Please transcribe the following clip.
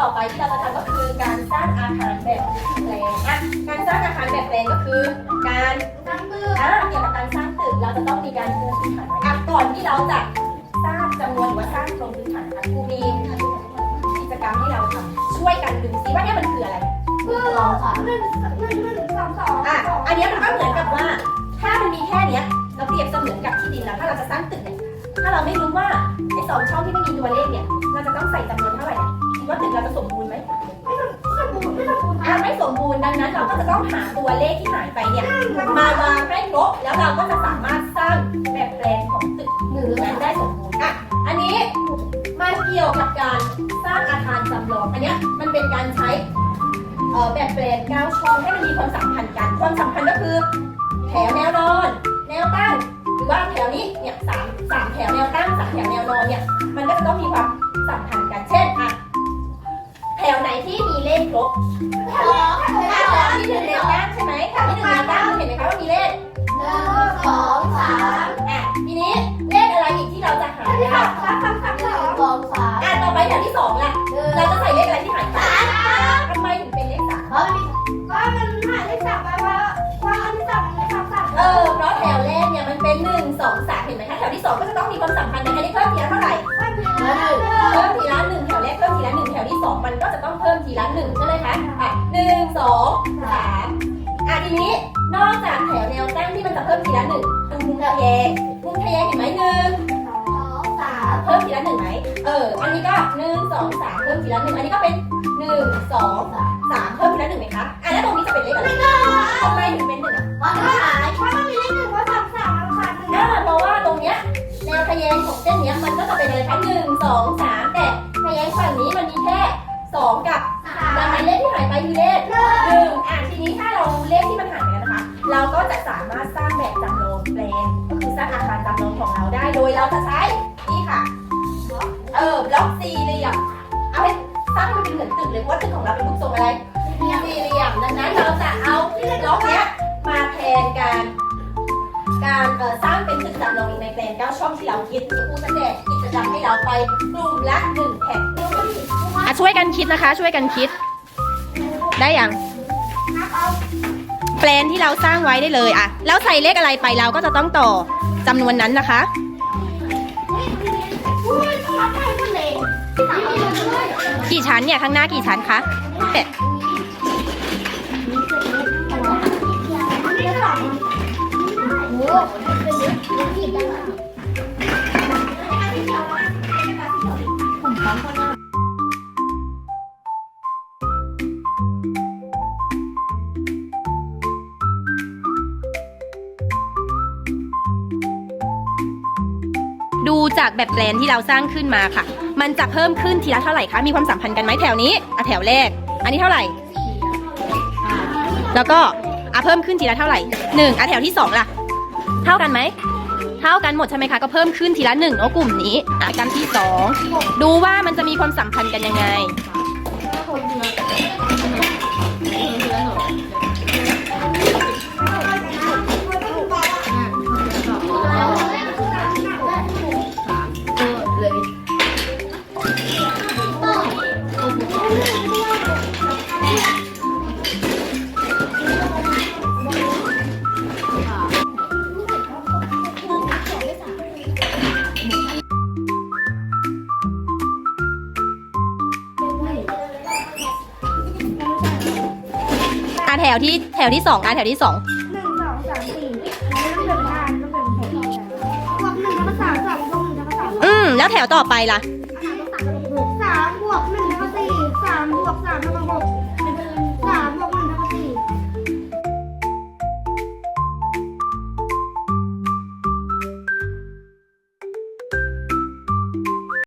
ต่อไปที่เราจะทำก็คือการสร้างอาหารแบบแปลงอะการสร้างอาหารแบบแปลงก็คือ การสร้างตึกอะเกี่ยวกับการสร้างตึกเราจะต้องมีการปูพื้นฐานไว้อะก่อนที่เราจะ จำนวนหรือว่าสร้างโครงพื้นฐานนะคะครูมีกิจกรรมให้เราทำช่วยกันดูซิว่าเนี่ยมันคืออะไรอะอันเนี้ยมันก็เหมือนกับว่า ถ้ามันมีแค่เนี้ยเราเปรียบเสมือนกับที่ดินแล้วถ้าเราจะสร้างตึกเนี่ยถ้าเราไม่รู้ว่าไอ้สองช่องที่ไม่มีตัวเลขเนี่ยเราจะต้องใส่จำนวนเท่าไหร่อะคิดว่าตึกเราจะสมบูรณ์ไหมอะไม่สมบูรณ์ดังนั้นเราก็จะต้องหาตัวเลขที่หายไปเนี่ยมาวางให้ครบแล้วเราก็จะสามารถสร้างแบบแปลนข เกี่ยวกับการสร้างอาคารจำลอง อันนี้มันเป็นการใช้แบบแปลนเก้าช่องให้มันมีความสัมพันธ์กัน ความสัมพันธ์ก็คือแถวแนวนอน แนวตั้ง หรือว่าแถวนี้เนี่ยสามสามแถวแนวตั้งสามแถวแนวนอนเนี่ย มันก็จะต้องมีความสัมพันธ์กัน เช่นอะแถวไหนที่มีเลขครบแถวที่หนึ่งแนวตั้งใช่ไหมแถวที่หนึ่งแนวตั้งเห็นไหมคะว่ามีเลขอะทีนี้เลขอะไรอีกที่เราจะหาได้ อะต่อไปแถวที่สองล่ะเราจะใส่เลขอะไรที่หายไปทำไมถึงเป็นเลขสามเออเพราะแถวแรกเนี่ยมันเป็นหนึ่งสองสามเห็นไหมคะแถวที่สองก็จะต้องมีความสัมพันธ์กันอันนี้เพิ่มทีละเท่าไหร่เพิ่มทีละหนึ่งแถวแรกเพิ่มทีละหนึ่งแถวที่สองมันก็จะต้องเพิ่มทีละหนึ่งใช่ไหมคะอะหนึ่งสองสามอะทีนี้นอกจากแถวแนวตั้งที่มันจะเพิ่มทีละหนึ่งมุมทะแย อ อันนี้ก็หนึ่งสองสามเพิ่มทีละหนึ่งอันนี้ก็เป็นหนึ่งสองสามเพิ่มทีละหนึ่งไหมคะอะแล้วตรงนี้จะเป็นเลขอะไรทำไมถึงเป็นหนึ่งอะอ่าเพราะว่าตรงเนี้ยแนวทะแยงของเส้นเนี้ยมันก็จะเป็นอะไรคะหนึ่งสองสามแต่ทะแยงฝั่งนี้มันมีแค่สองกับดังนั้นเลขที่หายไปคือเลขหนึ่งอะทีนี้ถ้าเราเลขที่มันหายไปแล้วนะคะ เราก็จะสามารถสร้างแบบจำลองแปลนก็คือสร้างอาคารจำลองของเราได้โดยเราจะใช้ ออบสี่เหลี่ยม เอาให้สร้างมันเป็นเหมือนตึกเลยว่าตึกของเราเป็นรูปทรงอะไรสี่เหลี่ยมดังนั้นเราจะเอาล็อกเนี้ยมาแทนกันการเอ่อสร้างเป็นตึกจำลองในแปลนเก้าช่องที่เราคิดครูจะแจกกิจกรรมให้เราไปกลุ่มละหนึ่งแผ่นอะช่วยกันคิดนะคะ ช่วยกันคิด ได้ยังแปลนที่เราสร้างไว้ได้เลยอะแล้วใส่เลขอะไรไปเราก็จะต้องต่อจำนวนนั้นนะคะ กี่ชั้นเนี่ย ข้างหน้ากี่ชั้นคะเป็ดดูจากแบบแปลนที่เราสร้างขึ้นมาค่ะ มันจะเพิ่มขึ้นทีละเท่าไหร่คะ มีความสัมพันธ์กันไหมแถวนี้อะแถวแรก อันนี้เท่าไหร่ แล้วก็อะเพิ่มขึ้นทีละเท่าไหร่หนึ่งอะแถวที่สองล่ะ เท่ากันไหม เท่ากันหมดใช่ไหมคะ ก็เพิ่มขึ้นทีละหนึ่งเนาะกลุ่มนี้อะกันที่สองดูว่ามันจะมีความสัมพันธ์กันยังไง อะแถวที่แถวที่สองอะแถวที่สองหนึ่งสองสามสี่อันนี้ต้องเป็นด้านต้องเป็นแถวบวกหนึ่งทับสามสามบวกหนึ่งทับสาม อืม แล้วแถวต่อไปล่ะ কখনো